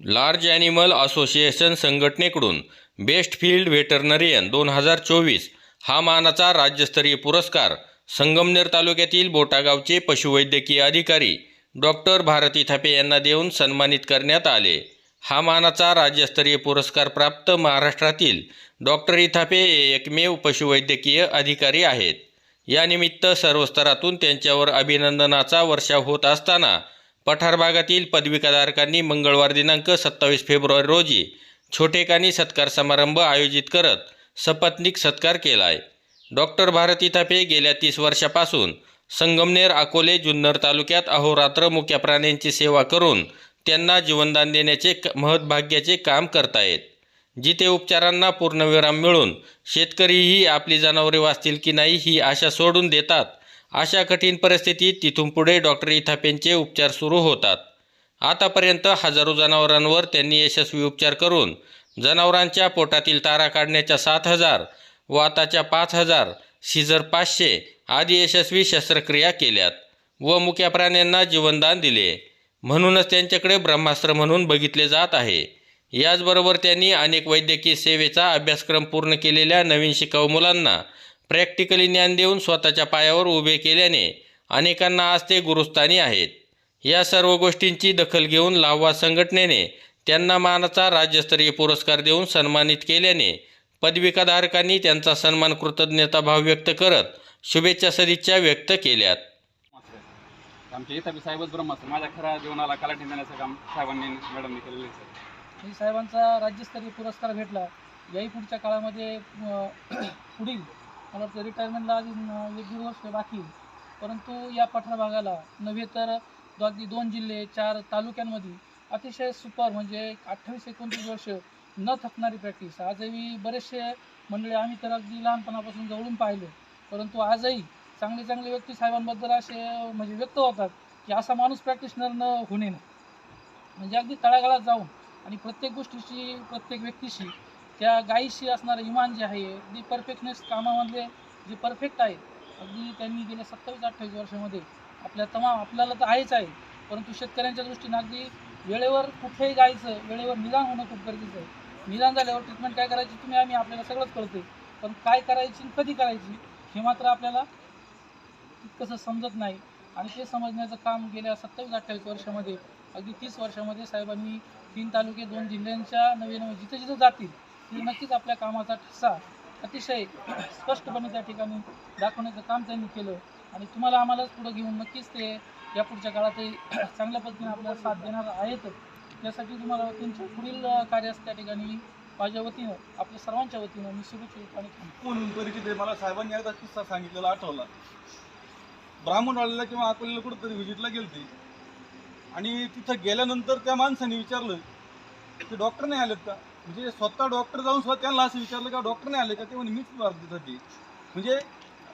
Large animal association संघटनेकडून best field veterinarian दोन हजार चोवीस हा मानाचा राज्यस्तरीय पुरस्कार संगमनेर तालुक्यातील बोटागावचे पशुवैद्यकीय अधिकारी डॉक्टर भारती थापे यांना देऊन सन्मानित करण्यात आले. हा मानाचा राज्यस्तरीय पुरस्कार प्राप्त महाराष्ट्रातील डॉक्टर इथापे हे एकमेव पशुवैद्यकीय अधिकारी आहेत. यानिमित्त सर्व स्तरातून त्यांच्यावर अभिनंदनाचा वर्षाव होत असताना पठार भागातील पदविकाधारकांनी मंगळवार दिनांक सत्तावीस फेब्रुवारी रोजी छोटेकानी सत्कार समारंभ आयोजित करत सपत्नीक सत्कार केला आहे डॉक्टर भारती थापे गेल्या तीस वर्षापासून संगमनेर अकोले जुन्नर तालुक्यात अहोरात्र मुक्या प्राण्यांची सेवा करून त्यांना जीवनदान देण्याचे क- महत्भाग्याचे काम करतायत. जिथे उपचारांना पूर्णविराम मिळून शेतकरीही आपली जनावरे वाचतील की नाही ही आशा सोडून देतात अशा कठीण परिस्थितीत तिथून पुढे डॉक्टर इथापेंचे उपचार सुरू होतात. आतापर्यंत हजारो जनावरांवर त्यांनी यशस्वी उपचार करून जनावरांच्या पोटातील तारा काढण्याच्या सात हजार वाताच्या पाच हजार सीझर पाचशे आदी यशस्वी शस्त्रक्रिया केल्यात व मुक्या प्राण्यांना जीवनदान दिले. म्हणूनच त्यांच्याकडे ब्रह्मास्त्र म्हणून बघितले जात आहे. याचबरोबर त्यांनी अनेक वैद्यकीय सेवेचा अभ्यासक्रम पूर्ण केलेल्या नवीन शिकाऊ मुलांना प्रॅक्टिकली ज्ञान देऊन स्वतःच्या पायावर उभे केल्याने अनेकांना आज ते गुरुस्थानी आहेत. या सर्व गोष्टींची दखल घेऊन लाववा संघटनेने त्यांना मानाचा राज्यस्तरीय पुरस्कार देऊन सन्मानित केल्याने पदविकाधारकांनी त्यांचा सन्मान कृतज्ञता भाव व्यक्त करत शुभेच्छा सदिच्छा व्यक्त केल्यात. मास्तर आमचे इथं बी साहेबच ब्रह्मास्त्र माझ्या खऱ्या जीवनाला कलाठी देण्याचं काम साहेबांनी मॅडमनी केलेलं आहे सर. मी साहेबांचा राज्यस्तरीय पुरस्कार भेटला. याही पुढच्या काळामध्ये पुढील मला तर रिटायरमेंटला अजून एक दीड वर्ष बाकी परंतु या पठार भागाला नव्हे तर अगदी दोन जिल्हे चार तालुक्यांमध्ये अतिशय सुपर म्हणजे अठ्ठावीस एकोणतीस वर्ष न थकणारी प्रॅक्टिस आजही बरेचसे मंडळी आम्ही तर अगदी लहानपणापासून जवळून पाहिले. परंतु आजही चांगले चांगले व्यक्ती साहेबांबद्दल असे म्हणजे व्यक्त होतात की असा माणूस प्रॅक्टिशनर न होणे नाही. म्हणजे अगदी तळागाळात जाऊन आणि प्रत्येक गोष्टीशी प्रत्येक व्यक्तीशी त्या गायीशी असणारं इमान जे आहे अगदी परफेक्टनेस कामामधले जे परफेक्ट आहे अगदी त्यांनी गेल्या सत्तावीस अठ्ठावीस वर्षामध्ये आपल्या तमाम आपल्याला तर आहेच आहे परंतु शेतकऱ्यांच्या दृष्टीने अगदी वेळेवर कुठेही जायचं वेळेवर निदान होणं खूप गरजेचं आहे. निदान झाल्यावर ट्रीटमेंट काय करायची तुम्ही आम्ही आपल्याला सगळंच कळते पण काय करायची कधी करायची हे मात्र आपल्याला तितकंसं समजत नाही. आणि ते समजण्याचं काम गेल्या सत्तावीस अठ्ठावीस वर्षामध्ये अगदी तीस वर्षामध्ये साहेबांनी तीन तालुके दोन जिल्ह्यांच्या नवे नवे जिथे जिथं जातील तिथे नक्कीच आपल्या कामाचा ठसा अतिशय स्पष्टपणे त्या ठिकाणी दाखवण्याचं काम त्यांनी केलं. आणि तुम्हाला आम्हालाच पुढं घेऊन नक्कीच ते या पुढच्या काळातही चांगल्या पद्धतीने आपल्याला साथ देणार आहेत. यासाठी तुम्हाला त्यांच्या पुढील कार्यास त्या ठिकाणी माझ्या वतीनं आपल्या सर्वांच्या वतीनं मी शुभेच्छा आणि म्हणून परिचित मला साहेबांनी एकदा किस्सा सांगितलेला आठवला. ब्राह्मणवाडीला किंवा अकोल्याला कुठंतरी व्हिजिटला गेलते. आणि तिथं गेल्यानंतर त्या माणसाने विचारलं ते डॉक्टर नाही आलेत का? म्हणजे स्वतः डॉक्टर जाऊन स्वतः त्यांना असं विचारलं का डॉक्टर नाही आले का? ते म्हणे मीच भारतीसाठी म्हणजे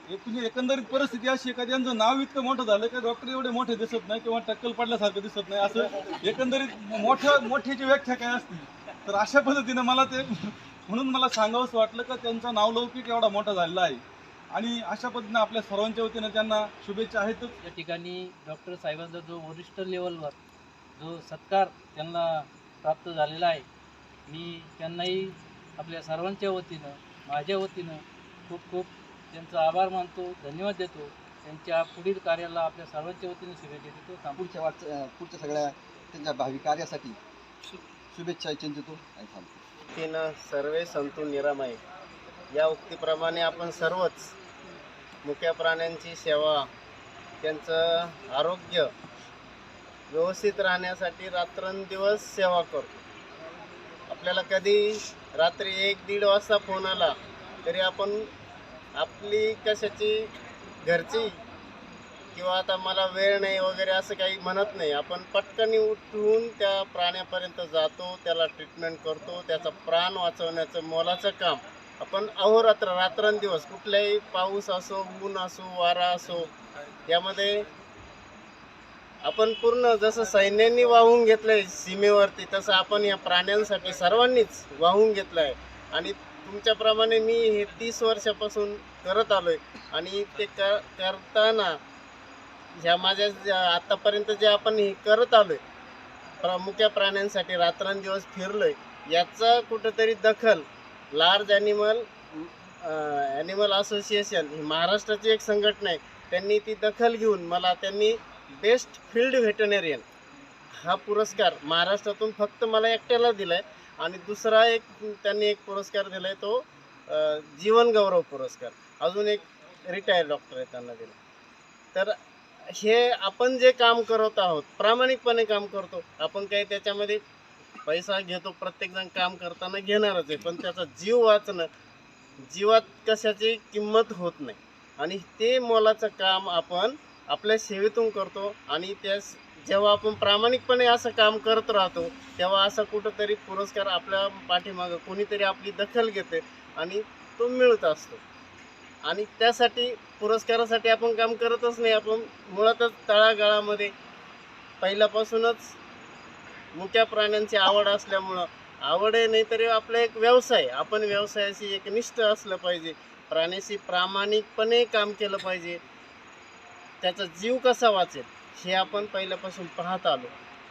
एक म्हणजे एकंदरीत परिस्थिती अशी आहे का त्यांचं नाव इतकं मोठं झालं का डॉक्टर एवढे मोठे दिसत नाही किंवा टक्कल पडल्यासारखं दिसत नाही? असं एकंदरीत मोठ्या मोठ्याची व्याख्या काय असते? तर अशा पद्धतीनं मला ते म्हणून मला सांगावंसं वाटलं का त्यांचा नावलौकिक एवढा मोठा झालेला आहे. आणि अशा पद्धतीनं आपल्या सर्वांच्या वतीनं त्यांना शुभेच्छा आहेतच. या ठिकाणी डॉक्टर साहेबांचा जो वरिष्ठ लेवलवर जो सत्कार त्यांना प्राप्त झालेला आहे मी त्यांनाही आपल्या सर्वांच्या वतीनं माझ्या वतीनं खूप खूप त्यांचा आभार मानतो धन्यवाद देतो. त्यांच्या पुढील कार्याला आपल्या सर्वांच्या वतीनं शुभेच्छा देतो. पुढच्या वाट पुढच्या सगळ्या त्यांच्या भावी कार्यासाठी शु- शुभेच्छा इच्छितो आणि थांबतो तिनं सर्वे संतू निरामय. या उक्तीप्रमाणे आपण सर्वच मुक्या प्राण्यांची सेवा त्यांचं आरोग्य व्यवस्थित राहण्यासाठी रात्रंदिवस सेवा करतो. आपल्याला कधी रात्री एक दीड वाजता फोन आला तरी आपण आपली कशाची घरची किंवा आता मला वेळ नाही वगैरे असं काही म्हणत नाही. आपण पटकन उठून त्या प्राण्यापर्यंत जातो त्याला ट्रीटमेंट करतो त्याचा प्राण वाचवण्याचं मोलाचं काम. आपण अहोरात्र रात्रंदिवस कुठलाही पाऊस असो ऊन असो वारा असो यामध्ये आपण पूर्ण जसं सैन्यांनी वाहून घेतलंय सीमेवरती तसं आपण या प्राण्यांसाठी सर्वांनीच वाहून घेतलं आहे आणि तुमच्याप्रमाणे मी हे तीस वर्षापासून करत आलो आहे आणि ते कर करताना ह्या माझ्या ज्या आतापर्यंत जे आपण हे करत आलोय आहे प्रामुख्या प्राण्यांसाठी रात्रंदिवस फिरलोय याचा कुठंतरी दखल लार्ज ॲनिमल ॲनिमल असोसिएशन ही महाराष्ट्राची एक संघटना आहे त्यांनी ती दखल घेऊन मला त्यांनी बेस्ट फील्ड व्हेटनेरियन. हा पुरस्कार महाराष्ट्रातून फक्त मला एकट्याला दिला आहे आणि दुसरा एक त्यांनी एक पुरस्कार दिला आहे तो जीवनगौरव पुरस्कार. अजून एक रिटायर डॉक्टर आहे त्यांना दिला तर हे आपण जे काम करत आहोत प्रामाणिकपणे काम करतो आपण काही त्याच्यामध्ये पैसा घेतो प्रत्येकजण काम करताना घेणारच आहे पण त्याचा जीव वाचणं जीवात कशाची किंमत होत नाही. आणि ते मोलाचं काम आपण आपल्या सेवेतून करतो आणि त्या जेव्हा आपण प्रामाणिकपणे असं काम करत राहतो तेव्हा असा कुठंतरी पुरस्कार आपल्या पाठीमागं कोणीतरी आपली दखल घेते आणि तो मिळत असतो. आणि त्यासाठी पुरस्कारासाठी आपण काम करतच नाही. आपण मुळातच तळागाळामध्ये पहिल्यापासूनच मुक्या प्राण्यांची आवड असल्यामुळं आवड आहे नाही तरी आपला एक व्यवसाय. आपण व्यवसायाशी एक निष्ठ असलं पाहिजे. प्राण्याशी प्रामाणिकपणे काम केलं पाहिजे. त्याचा जीव कसा वाचेल हे आपण पहिल्यापासून पाहत आलो.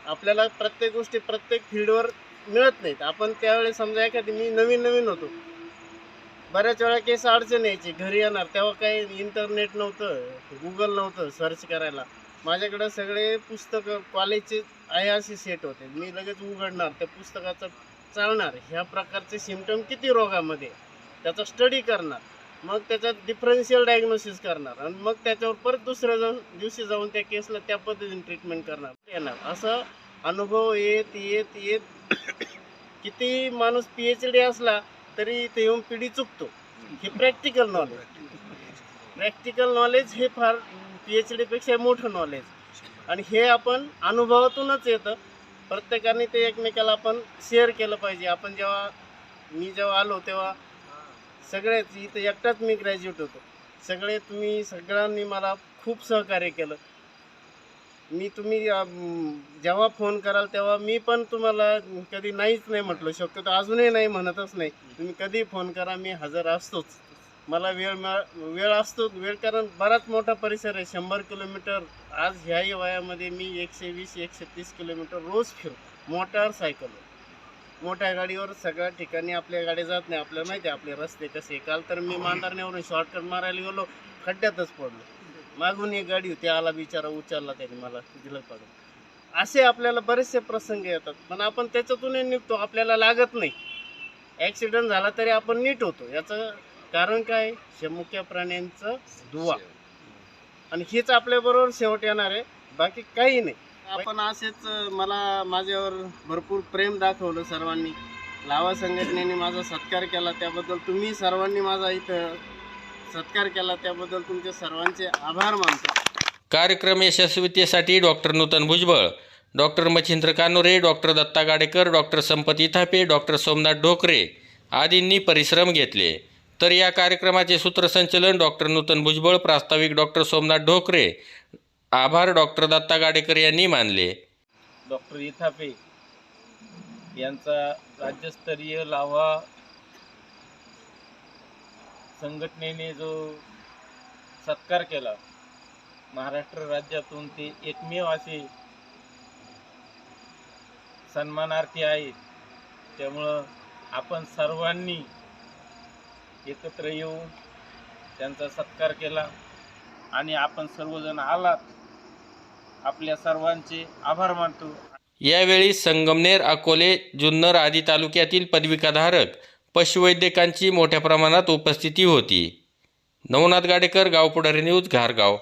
आपल्याला प्रत्येक गोष्टी प्रत्येक फील्डवर मिळत नाहीत. आपण त्यावेळेस समजा एखादी मी नवीन नवीन होतो. बऱ्याच वेळा केस अडचण यायची. घरी येणार तेव्हा काही इंटरनेट नव्हतं गुगल नव्हतं सर्च करायला. माझ्याकडे सगळे पुस्तकं कॉलेजचे आहे असे सेट होते. मी लगेच उघडणार त्या पुस्तकाचं चालणार. ह्या प्रकारचे सिमटम किती रोगामध्ये. त्याचा स्टडी करणार. मग त्याच्यात डिफरन्शियल डायग्नोसिस करणार आणि मग त्याच्यावर परत दुसऱ्या जाऊ दिवशी जाऊन त्या केसला त्या पद्धतीने ट्रीटमेंट करणार. येणार. असं अनुभव येत येत येत. किती माणूस पी एच डी असला तरी इथे येऊन पिढी चुकतो. हे प्रॅक्टिकल नॉलेज प्रॅक्टिकल नॉलेज हे फार पी एच डीपेक्षा मोठं नॉलेज आणि हे आपण अनुभवातूनच येतं. प्रत्येकाने ते एकमेकाला आपण शेअर केलं पाहिजे. आपण जेव्हा मी जेव्हा आलो तेव्हा सगळेच इथं एकटाच मी ग्रॅज्युएट होतो. सगळे तुम्ही सगळ्यांनी मला खूप सहकार्य केलं. मी तुम्ही जेव्हा फोन कराल तेव्हा मी पण तुम्हाला कधी नाहीच नाही म्हटलो शक्यतो अजूनही नाही म्हणतच नाही. तुम्ही कधी फोन करा मी हजर असतोच. मला वेळ मिळा वेळ असतो वेळ कारण बराच मोठा परिसर आहे. शंभर किलोमीटर आज ह्याही वयामध्ये मी एकशे वीस एकशे तीस किलोमीटर रोज फिरतो. मोटारसायकलवर मोठ्या गाडीवर सगळ्या ठिकाणी आपल्या गाडी जात नाही. आपल्याला माहिती आहे आपले रस्ते कसे काल तर मी मांदारण्यावरून शॉर्टकट मारायला गेलो खड्ड्यातच पडलो. मागून एक गाडी होती आला बिचारा उचलला त्याने मला दिलं काढून असे आपल्याला बरेचसे प्रसंग येतात. पण आपण त्याच्यातूनही निघतो आपल्याला लागत नाही. ॲक्सिडेंट झाला तरी आपण नीट होतो. याचं कारण काय? शमुक्या प्राण्यांचं दुवा आणि हेच आपल्याबरोबर शेवट येणार आहे. बाकी काही नाही. आपण असेच मला माझ्यावर भरपूर प्रेम दाखवलं सर्वांनी. लावा संघटनेने माझा सत्कार केला त्याबद्दल तुम्ही सर्वांनी माझा इथं सत्कार केला त्याबद्दल तुमचे सर्वांचे आभार मानतो. कार्यक्रम यशस्वीतेसाठी doctor Nutan Bhujbal doctor Machhindra Kanore doctor Datta Gadekar doctor Sampati Thape doctor Somnath Dhokare आदींनी परिश्रम घेतले. तर या कार्यक्रमाचे सूत्रसंचलन डॉक्टर नूतन भुजबळ प्रास्ताविक डॉक्टर सोमनाथ ढोकरे आभार डॉक्टर दत्ता गाडेकर यांनी मानले. डॉक्टर इथापे यांचा राज्यस्तरीय लाव्हा संघटनेने जो सत्कार केला महाराष्ट्र राज्यातून ते एकमेव असे सन्मानार्थी आहेत. त्यामुळं आपण सर्वांनी एकत्र येऊन त्यांचा सत्कार केला आणि आपण सर्वजण आलात. आपल्या सर्वांचे आभार मानतो. यावेळी संगमनेर अकोले जुन्नर आदी तालुक्यातील पदविकाधारक पशुवैद्यकांची मोठ्या प्रमाणात उपस्थिती होती. नवनाथ गाडेकर गावपुढारी न्यूज घारगाव.